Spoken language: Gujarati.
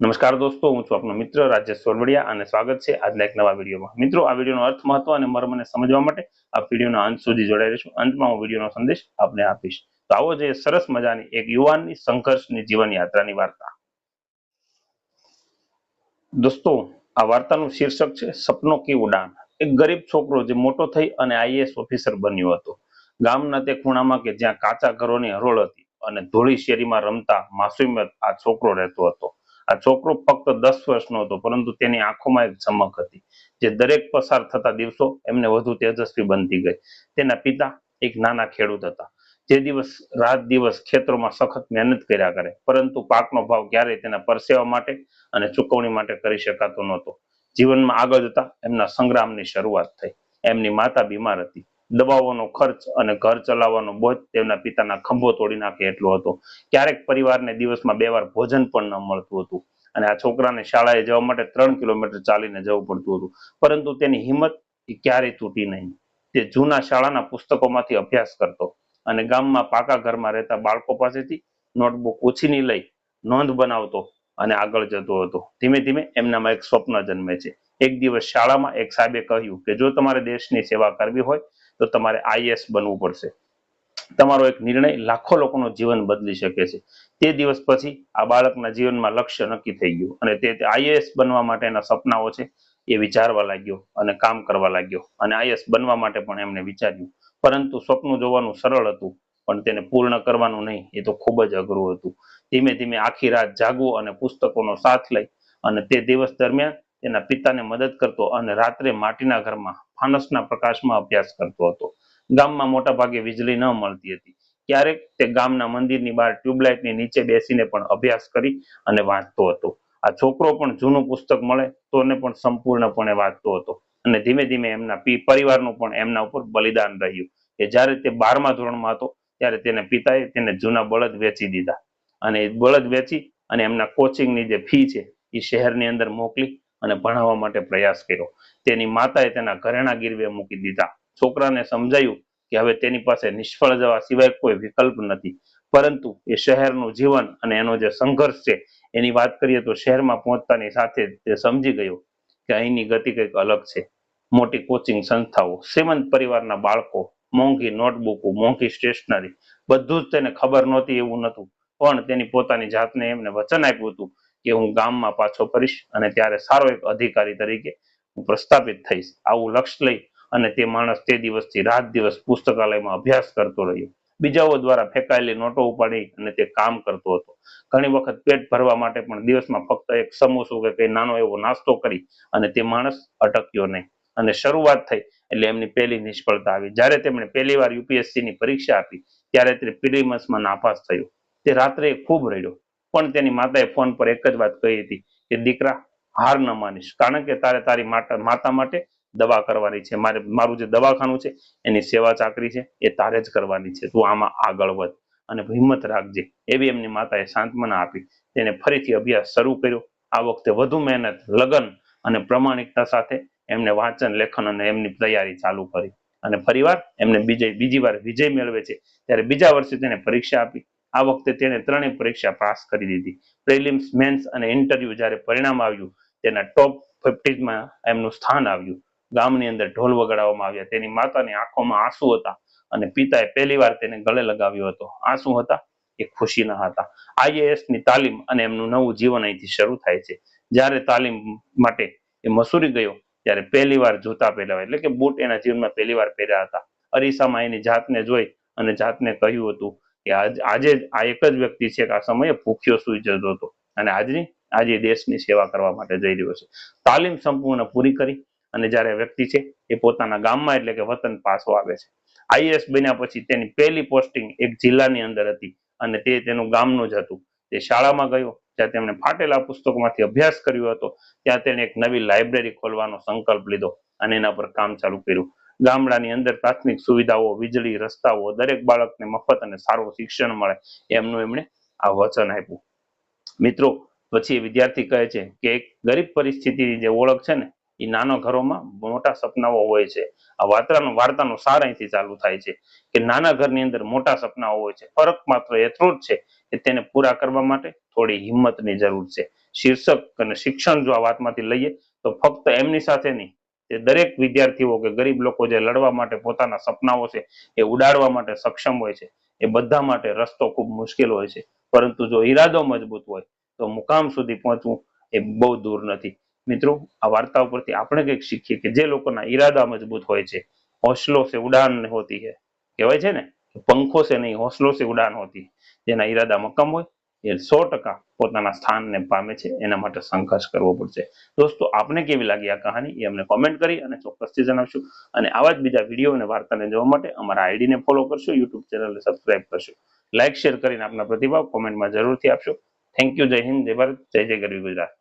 નમસ્કાર દોસ્તો, હું છું આપનો મિત્ર રાજેશ સોરવડિયા અને સ્વાગત છે આજના એક નવા વિડીયોમાં. મિત્રો, આ વિડીયોનો અર્થ મહત્વ અને મર્મને સમજવા માટે આ વિડીયોના અંત સુધી જોડાઈ રહીશું. અંતમાં હું વિડીયોનો સંદેશ આપને આપીશ. તો આવો જે સરસ મજાની એક યુવાનની સંઘર્ષની જીવન યાત્રાની વાર્તા. દોસ્તો, આ વાર્તાનું શીર્ષક છે, સપનો કી ઉડાન. એક ગરીબ છોકરો જે મોટો થઈ અને આઈએએસ ઓફિસર બન્યો હતો. ગામના તે ખૂણામાં કે જ્યાં કાચા ઘરોની હરોળ હતી અને ધોળી શેરીમાં રમતા માસુમિયત આ છોકરો રહેતો હતો. આ છોકરો ફક્ત દસ વર્ષનો હતો, પરંતુ તેની આંખોમાં એક ચમક હતી, જે દરેક પસાર થતા દિવસો એમને વધુ તેજસ્વી બનતી ગઈ. તેના પિતા એક નાના ખેડૂત હતા, જે દિવસ રાત દિવસ ખેતરોમાં સખત મહેનત કર્યા કરે, પરંતુ પાકનો ભાવ ક્યારેય તેના પરસેવા માટે અને ચૂકવણી માટે કરી શકાતો નહોતો. જીવનમાં આગળ જતા એમના સંગ્રામની શરૂઆત થઈ, એમની માતા બીમાર હતી. દવાઓનો ખર્ચ અને ઘર ચલાવવાનો બોજ તેમના પિતાના ખંભો તોડી નાખે એટલો હતો. ક્યારેક પરિવારને દિવસમાં બે વાર ભોજન પણ ન મળતું હતું અને આ છોકરાને શાળાએ જવા માટે ત્રણ કિલોમીટર ચાલીને જવું પડતું હતું. પરંતુ તેની હિંમત ક્યારેય તૂટી નહીં. તે જૂના શાળાના પુસ્તકોમાંથી અભ્યાસ કરતો અને ગામમાં પાકા ઘરમાં રહેતા બાળકો પાસેથી નોટબુક ઉછીની લઈ નોંધ બનાવતો અને આગળ જતો હતો. ધીમે ધીમે એમનામાં એક સ્વપ્ન જન્મે છે. એક દિવસ શાળામાં એક સાહેબે કહ્યું કે, જો તમારે દેશની સેવા કરવી હોય તો તમારે આઈએસ બનવું પડશે. તમારો એક નિર્ણય લાખો લોકોનું જીવન બદલી શકે છે. તે દિવસ પછી આ બાળકના જીવનમાં લક્ષ્ય નક્કી થઈ ગયું અને તે આઈએએસ બનવા માટેના સપનાઓ છે એ વિચારવા લાગ્યો અને કામ કરવા લાગ્યો અને આઈએસ બનવા માટે પણ એમને વિચાર્યું. પરંતુ સ્વપ્ન જોવાનું સરળ હતું, પણ તેને પૂર્ણ કરવાનું નહીં, એ તો ખૂબ જ અઘરું હતું. ધીમે ધીમે આખી રાત જાગવું અને પુસ્તકોનો સાથ લઈ અને તે દિવસ દરમિયાન તેના પિતાને મદદ કરતો અને રાત્રે માટીના ઘરમાં ફાનસના પ્રકાશમાં અભ્યાસ કરતો હતો. ગામમાં મોટા ભાગે વીજળી ન મળતી હતી. ક્યારેક તે ગામના મંદિરની બહાર ટ્યુબલાઇટની નીચે બેસીને પણ અભ્યાસ કરી અને વાંચતો હતો. આ છોકરો પણ જૂનું પુસ્તક મળે તોને પણ સંપૂર્ણપણે વાંચતો હતો અને ધીમે ધીમે એમના પરિવારનું પણ એમના ઉપર બલિદાન રહ્યું કે જ્યારે તે બારમા ધોરણમાં હતો ત્યારે તેને પિતાએ તેને જૂના બળદ વેચી દીધા. અને બળદ વેચી અને એમના કોચિંગની જે ફી છે એ શહેરની અંદર મોકલી અને ભણાવવા માટે પ્રયાસ કર્યો. તેની માતાએ તેના ઘરેણા ગીરવે મૂકી દીધા. છોકરાને સમજાયું કે હવે તેની પાસે નિષ્ફળ જવા સિવાય કોઈ વિકલ્પ નથી. પરંતુ એ શહેરનું જીવન અને એનો જે સંઘર્ષ છે, એની વાત કરીએ તો શહેરમાં પહોંચતાની સાથે તે સમજી ગયો કે અહીંની ગતિ કંઈક અલગ છે. મોટી કોચિંગ સંસ્થાઓ, શ્રીમંત પરિવારના બાળકો, મોંઘી નોટબુકો, મોંઘી સ્ટેશનરી, બધું જ તેને ખબર નહોતી એવું નહોતું. પણ તેની પોતાની જાતને એમને વચન આપ્યું હતું કે હું ગામમાં પાછો ફરીશ અને ત્યારે સારો એક અધિકારી તરીકે હું પ્રસ્થાપિત થઈશ. આવું લક્ષ લઈ અને તે માણસ તે દિવસથી રાત દિવસ પુસ્તકાલયમાં અભ્યાસ કરતો રહ્યો. બીજાઓ દ્વારા ફેંકાયેલી નોટો ઉપાડી અને તે કામ કરતો હતો. ઘણી વખત પેટ ભરવા માટે પણ દિવસમાં ફક્ત એક સમોસો કે કઈ નાનો એવો નાસ્તો કરી અને તે માણસ અટક્યો નહીં. અને શરૂઆત થઈ એટલે એમની પહેલી નિષ્ફળતા આવી. જ્યારે તેમણે પહેલી વાર યુપીએસસી ની પરીક્ષા આપી, ત્યારે તે પ્રિલિમસમાં નાપાસ થયો. તે રાત્રે ખૂબ રડ્યો. પણ તેની માતાએ ફોન પર એક જ વાત કહી હતી કે, દીકરા, હાર ન માનીશ. કારણ કે તારે તારી માતા માટે દવા કરવાની છે. મારે, મારું જે દવાખાનું છે, એની સેવા ચાકરી છે, એ તારે જ કરવાની છે. તું આમાં આગળ વધ અને હિંમત રાખજે. એવી એમની માતાએ સાંત્વના આપી. તેને ફરીથી અભ્યાસ શરૂ કર્યો. આ વખતે વધુ મહેનત, લગન અને પ્રમાણિકતા સાથે એમને વાંચન, લેખન અને એમની તૈયારી ચાલુ કરી. અને ફરીવાર એમને બીજે, બીજી વાર વિજય મેળવે છે. ત્યારે બીજા વર્ષે તેને પરીક્ષા આપી. આ વખતે તેણે ત્રણેય પરીક્ષા પાસ કરી દીધી. પ્રિલિમ્સ, મેન્સ અને ઇન્ટરવ્યુ જ્યારે પરિણામ આવ્યું, તેના ટોપ ફિફ્ટીમાં એમનું સ્થાન આવ્યું. ગામની અંદર ઢોલ વગાડવામાં આવ્યા. તેની માતાની આંખોમાં આંસુ હતા અને પિતાએ પહેલી વાર તેને ગળે લગાવ્યો હતો. આંસુ હતા? એ ખુશીના હતા. આઈએએસની તાલીમ અને એમનું નવું જીવન અહીંથી શરૂ થાય છે. જ્યારે તાલીમ માટે એ મસૂરી ગયો, ત્યારે પહેલી વાર જૂતા પહેર્યા એટલે કે બૂટ એના જીવનમાં પહેલી વાર પહેર્યા હતા. અરીસામાં એની જાતને જોઈ અને જાતને કહ્યું હતું કે આજે આ એક જ વ્યક્તિ છે કે આ સમયે ભૂખ્યો સુઈ જતો હતો અને આજની, આજે દેશની સેવા કરવા માટે જઈ રહ્યો છે. તાલીમ સંપૂર્ણ પૂરી કરી અને જ્યારે વ્યક્તિ છે એ પોતાના ગામમાં એટલે કે વતન પાછો આવે છે. આઈએસ બન્યા પછી તેની પહેલી પોસ્ટિંગ એક જિલ્લાની અંદર હતી અને તે તેનું ગામનું જ હતું. તે શાળામાં ગયો, ત્યાં તેમણે ફાટેલા પુસ્તકોમાંથી અભ્યાસ કર્યો હતો. ત્યાં તેણે એક નવી લાઇબ્રેરી ખોલવાનો સંકલ્પ લીધો અને એના પર કામ ચાલુ કર્યું. ગામડાની અંદર પ્રાથમિક સુવિધાઓ, વીજળી, રસ્તાઓ, દરેક બાળકને મફત અને સારું શિક્ષણ મળે એમનું એમણે આ વચન આપ્યું. મિત્રો, પછી વિદ્યાર્થી કહે છે કે એક ગરીબ પરિસ્થિતિની જે ઓળખ છે ને, એ નાના ઘરોમાં મોટા સપનાઓ હોય છે. આ વાર્તાનો વાર્તાનો સાર અહીંથી ચાલુ થાય છે કે નાના ઘરની અંદર મોટા સપનાઓ હોય છે. ફરક માત્ર એટલો જ છે કે તેને પૂરા કરવા માટે થોડી હિંમતની જરૂર છે. શીર્ષક અને શિક્ષણ જો આ વાતમાંથી લઈએ, તો ફક્ત એમની સાથે નહીં એ દરેક વિદ્યાર્થીઓ કે ગરીબ લોકો જે લડવા માટે પોતાના સપનાઓ છે, એ ઉડાડવા માટે સક્ષમ હોય છે, એ બધા માટે રસ્તો ખૂબ મુશ્કેલ હોય છે. પરંતુ જો ઈરાદો મજબૂત હોય, તો મુકામ સુધી પહોંચવું એ બહુ દૂર નથી. મિત્રો, આ વાર્તા ઉપરથી આપણે કંઈક શીખીએ કે જે લોકોના ઈરાદા મજબૂત હોય છે, હોસલો સે ઉડાન હોતી હે. કહેવાય છે ને પંખો સે નહીં, હોસલો સે ઉડાન હોતી જેના ઈરાદા મક્કમ હોય એ સો ટકા પોતાના સ્થાનને પામે છે, એના માટે સંઘર્ષ કરવો પડશે. દોસ્તો, આપને કેવી લાગી આ કહાની? એ અમને કોમેન્ટ કરી અને ચોક્કસથી જણાવશું. અને આવા જ બીજા વીડિયો અને વાર્તાને જોવા માટે અમારા આઈડીને ફોલો કરશો યુટ્યુબ ચેનલને સબસ્ક્રાઇબ કરશો. લાઇક શેર કરીને આપના પ્રતિભાવ કોમેન્ટમાં જરૂરથી આપશો. થેન્ક યુ જય હિન્દ, જય ભારત, જય જય ગરવી ગુજરાત.